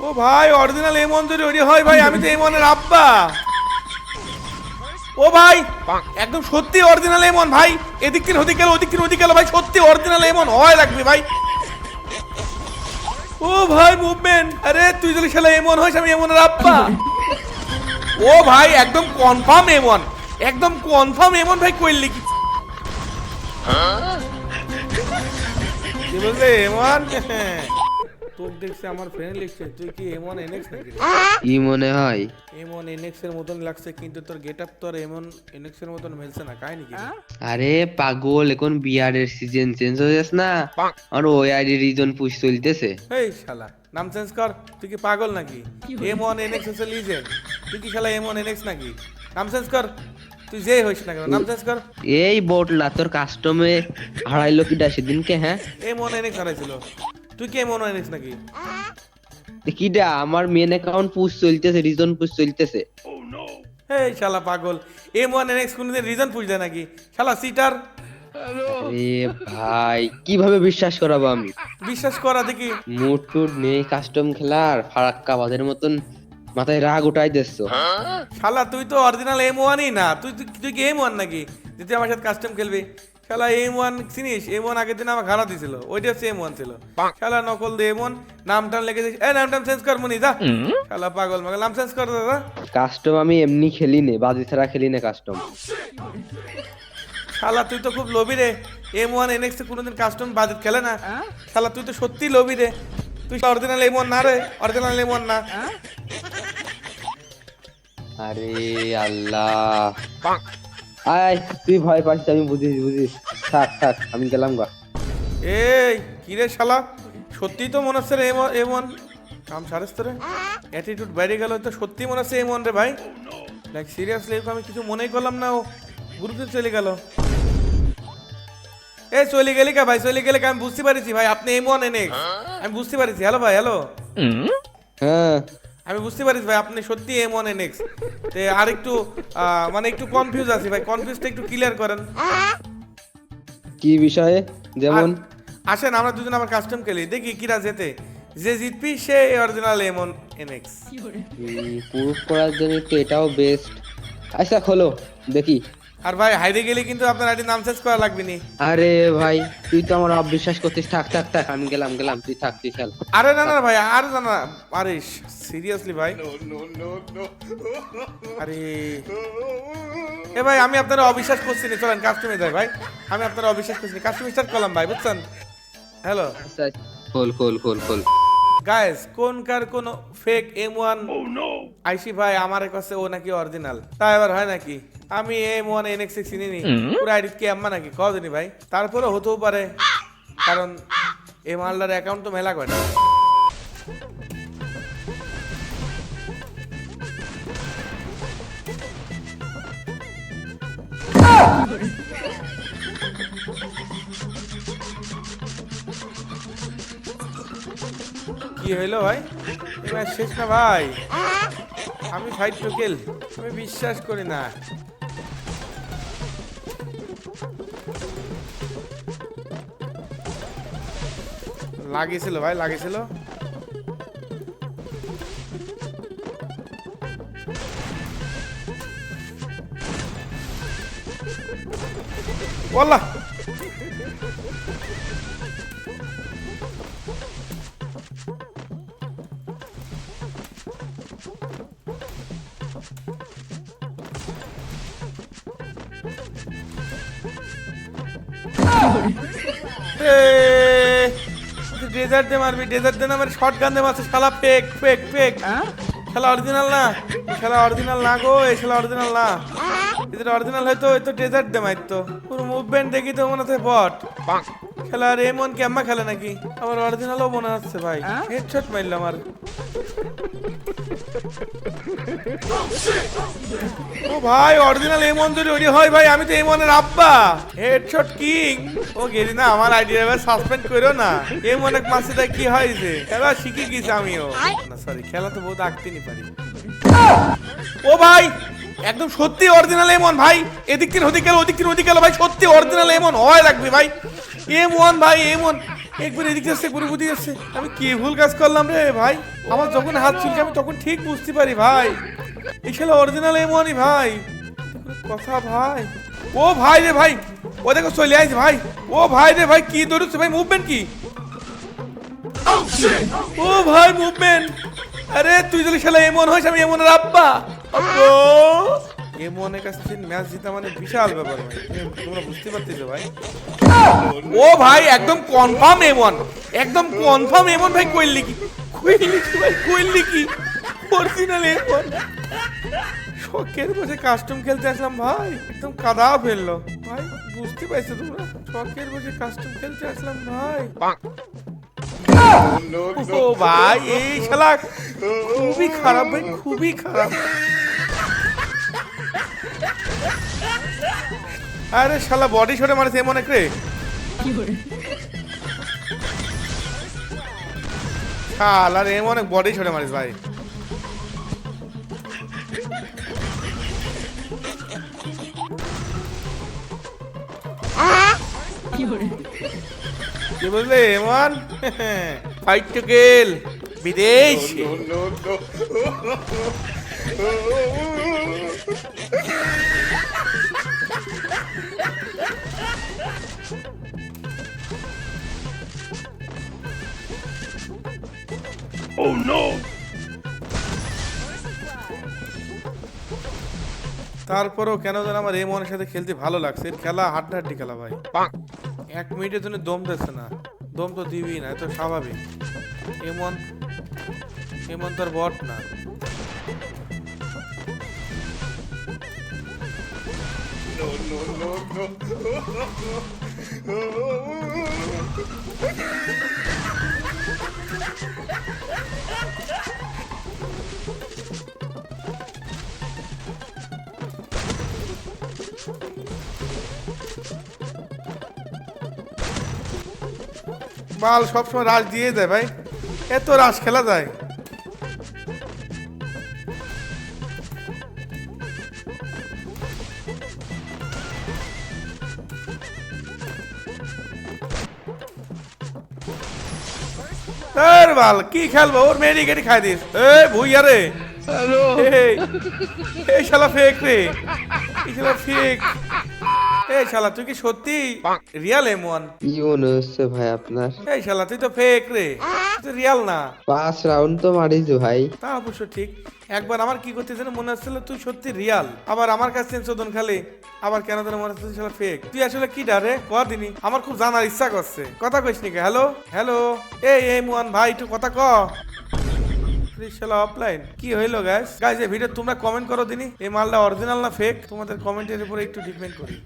ও ভাই অরিজিনাল এমন যদি ওরি হয় ভাই আমি তো এমনের আব্বা। ও ভাই একদম সত্যি অরিজিনাল এমন ভাই এদিক থেকে ওদিক গেল ওদিক থেকে ওদিক গেল ভাই সত্যি অরিজিনাল এমন হয় লাগবে ভাই। ও ভাই মুভমেন্ট আরে তুই যদি খেলা এমন হইস আমি এমনের আব্বা। ও ভাই একদম কনফার্ম এমন একদম কনফার্ম এমন ভাই কইলি কি কি বলছে এমন তোর দেখছে আমার ফ্রেন্ড লিখছে তুই কি এমন এনএক্স নাকি? কি মনে হয়? এমন এনএক্স এর মতন লাগছে কিন্তু তোর গেট আপ তোর এমন এনএক্স এর মতন মিলছে না কাহিনী কি? আরে পাগল এখন বিয়ারের সিজন চেঞ্জ হয়ে যাস না? আর ওই আইডি রিজন পুশ চলতেছে। এই শালা নাম চেঞ্জ কর তুই কি পাগল নাকি? এম ওয়ান এনএক্স হচ্ছে লিজেন্ড তুই কি শালা এম ওয়ান এনএক্স নাকি? নাম চেঞ্জ কর তুই যে হইস না কেন নাম চেঞ্জ কর। এই বোটলা তোর কাস্টমে হারাইলো কিটা সেদিনকে হ্যাঁ? এম ওয়ান এনএক্স হারাইছিল। তুই কি ওয়ান এনএক্স নাকি? কিটা আমার মেন অ্যাকাউন্ট পুশ চলতেছে রিজন পুশ চলতেছে। এই শালা পাগল এম ওয়ান এনএক্স কোনদিন রিজন পুষ দেয় নাকি? শালা সিটার এ ভাই কীভাবে বিশ্বাস করাবো আমি? বিশ্বাস করা দেখি। মুড টুড নেই কাস্টম খেলার ফারাক্কা বাদের মতন মাথায় রাগ উঠাই দিচ্ছ। শালা তুই তো অরিজিনাল এম ওয়ানই না তুই তুই- কি এম ওয়ান নাকি? যে তুই আমার সাথে কাস্টম খেলবি। শালা এম ওয়ান চিনিস? এম ওয়ান আগের দিন আমার ঘাড়া দিছিল। ওইটা হচ্ছে এম ওয়ান ছিল। শালা নকল দিয়ে এম ওয়ান নাম টাম লেগে দিস এই নাম টাম চেঞ্জ কর মনি যা। শালা পাগল মাগল নাম চেঞ্জ কর দাদা। কাস্টম আমি এমনি খেলি নে বাজি ছাড়া খেলি না কাস্টম শালা তুই তো খুব লোভি রে। এম ওয়ান এনএক্স কোনোদিন কাস্টম বাজেট খেলে না। শালা তুই তো সত্যি লোভি রে। তুই অরিজিনাল এম ওয়ান না রে অরিজিনাল এম ওয়ান না। আরে আল্লাহ। আয় তুই ভয় পাচ্ছিস আমি বুঝিস বুঝিস। থাক থাক আমি গেলাম গা। এই কি রে শালা? সত্যি তো মনে হচ্ছে রে এম ওয়ান। কাম সারেস তো রে। অ্যাটিটিউড বাইরে গেল তো সত্যি মনে হচ্ছে এম ওয়ান রে ভাই। লাইক সিরিয়াসলি আমি কিছু মনেই করলাম না ও গ্রুপে চলে গেল। এ চলে গেলি কা ভাই চলে গেলে আমি বুঝতে পারিছি ভাই আপনি এম ওয়ান এনএক্স আমি বুঝতে পারিছি। হ্যালো ভাই হ্যালো হ্যাঁ। আমি বুঝতে পারিস ভাই আপনি সত্যি এম ওয়ান এনএক্স তে আর একটু মানে একটু কনফিউজ আছি ভাই কনফিউজটা একটু ক্লিয়ার করেন। কি বিষয়ে? যেমন? আসেন আমরা দুজন আমার কাস্টম খেলি। দেখি কিরা জেতে। যে জিতবি সে original M one NX proof করার জন্য এটাও বেস্ট আচ্ছা খোলো দেখি। আর ভাই হাইরে গেলে কিন্তু আপনার আইডি নাম চেঞ্জ করা লাগবে নি। আরে ভাই তুই তো আমার অবিশ্বাস করছিস থাক থাক থাক আমি গেলাম গেলাম তুই থাক তুই খেল। আরে না না ভাই আর না না আরে সিরিয়াসলি ভাই? আরে এ ভাই আমি আপনারা অবিশ্বাস করছি না। চলেন কাস্টমে যাই ভাই। আমি আপনারা অবিশ্বাস করছি কাস্টম স্টার্ট করলাম ভাই বুঝছেন? হ্যালো আচ্ছা। খোল খোল খোল খোল। গাইস কোন কার কোন ফেক এম ওয়ান আইসি ভাই আমার কাছে ও নাকি অরিজিনাল তা এবার হয় নাকি? আমি এম ওয়ান এন এক্স চিনি নি পুরো আইডি কে আম্মা নাকি? কদিনই ভাই। তারপরে হতেও পারে। কারণ এই মালদার অ্যাকাউন্ট তো মেলা করে কি হইল ভাই? এবার শেষ না ভাই? আমি ফাইট টুকেল আমি বিশ্বাস করি না। লাগিয়েছিল ভাই, লাগিয়েছিল। ওয়াল্লাহ! ডেজার্ট দে মারবি ডেজার্ট দে না আমার শর্ট গান দে মারছে শালা ফেক ফেক পেক শালা অরিজিনাল না শালা অরিজিনাল না গো এই শালা অরিজিনাল না। এটা অরিজিনাল হয়তো ওই তো ডেজার্ট দে মারতো। পুরো মুভমেন্ট দেখি তো মনে হচ্ছে বট। খেলা আর এমন কি আম্মা খেলে নাকি? আমার অরিজিনালও মনে হচ্ছে ভাই। হেডশট মারলাম আর ও ভাই অরিজিনাল এমন যদি ওরি হয় ভাই আমি তো এমনের আব্বা। হেডশট কিং ও গেলি না আমার আইডিয়া এবার সাসপেন্ড করো না। এমন এক মাসে তাই কি হয়েছে এবার শিখে গেছি আমিও। না সরি খেলা তো বহুত আঁকতে নি পারি। ও ভাই একদম সত্যি অরিজিনাল এমন ভাই। এদিক থেকে ওদিক গেল ওদিক থেকে ওদিক গেল ভাই সত্যি অরিজিনাল এমন হয় লাগবে ভাই। এম ওয়ান ভাই এমন একবার এদিক যাচ্ছে একবার বুঝে যাচ্ছে আমি কি ভুল কাজ করলাম রে ভাই? আমার যখন হাত চুলকে, আমি তখন ঠিক বুঝতে পারি ভাই। এই শালা অরিজিনাল এমনই ভাই। কথা ভাই। ও ভাই রে ভাই, ও দেখো চলে আইছে ভাই। ও ভাই রে ভাই, কি দৌড়চ্ছে ভাই মুভমেন্ট কি? ও ভাই মুভমেন্ট আরে, তুই যদি শালা এমন হইস, আমি এমনের আব্বা। এমনের কাছ থেকে ম্যাচ জিতা মানে বিশাল ব্যাপার ভাই। তোমরা বুঝতে পারতেছো ভাই? ও ভাই একদম কনফার্ম এমন একদম কনফার্ম এমন ভাই কইলি কি? কইলি কি ভাই কইলি কি? অরিজিনাল এমন শখের বসে কাস্টম খেলতে আসলাম ভাই একদম কাদা ফেলল। ভাই বুঝতে পারছ তোমরা? শখের বসে কাস্টম খেলতে আসলাম ভাই। ও ভাই এই শালা খুবই খারাপ ভাই খুবই খারাপ। আরে শালা বডি শটে মারছে এমন এক রে শালা রে এমন বডি শটে মারিস ভাই কি বললে এমন ফাইট টু কিল বিদেশ তারপরেও কেন যেন আমার এই মনের সাথে খেলতে ভালো লাগছে। খেলা হাড্ডাহাড্ডি খেলা ভাই। এক মিনিটের জন্য দম দিচ্ছে না। দম তো দিবি না এত স্বাভাবিক। এমন এমন তোর বট না। বাল সবসময় রাশ দিয়ে দেয় ভাই। এত রাশ খেলা যায়। এর বাল কি খেলব? ওর মেডিকেটই খাই দিস। এ ভুইয়া রে। হ্যালো। এই শালা ফেক রে। এই শালা ফেক এই শালা তুই কি সত্যি রিয়াল এম ওয়ান কি মনে হচ্ছে ভাই আপনার? এই শালা তুই তো ফেক রে। তুই রিয়াল না। পাঁচ রাউন্ড তো মারিস ভাই। তা অবশ্য ঠিক। একবার আমার কি করতে যেন মনে হচ্ছিল তুই সত্যি রিয়াল আবার আমার কাছে খালি আবার কেন যেন মনে হচ্ছে শালা ফেক তুই আসলে কি ডারে কদিনই আমার খুব জানার ইচ্ছা করছে। কথা কইস নাকি হ্যালো হ্যালো এই এই মোহন ভাই একটু কথা ক। শালা অফলাইন কি হইল গাইস গাইস এই ভিডিও তোমরা কমেন্ট করো দিনি। এই মালটা অরিজিনাল না ফেক তোমাদের কমেন্টের উপরে একটু ডিপেন্ড করি।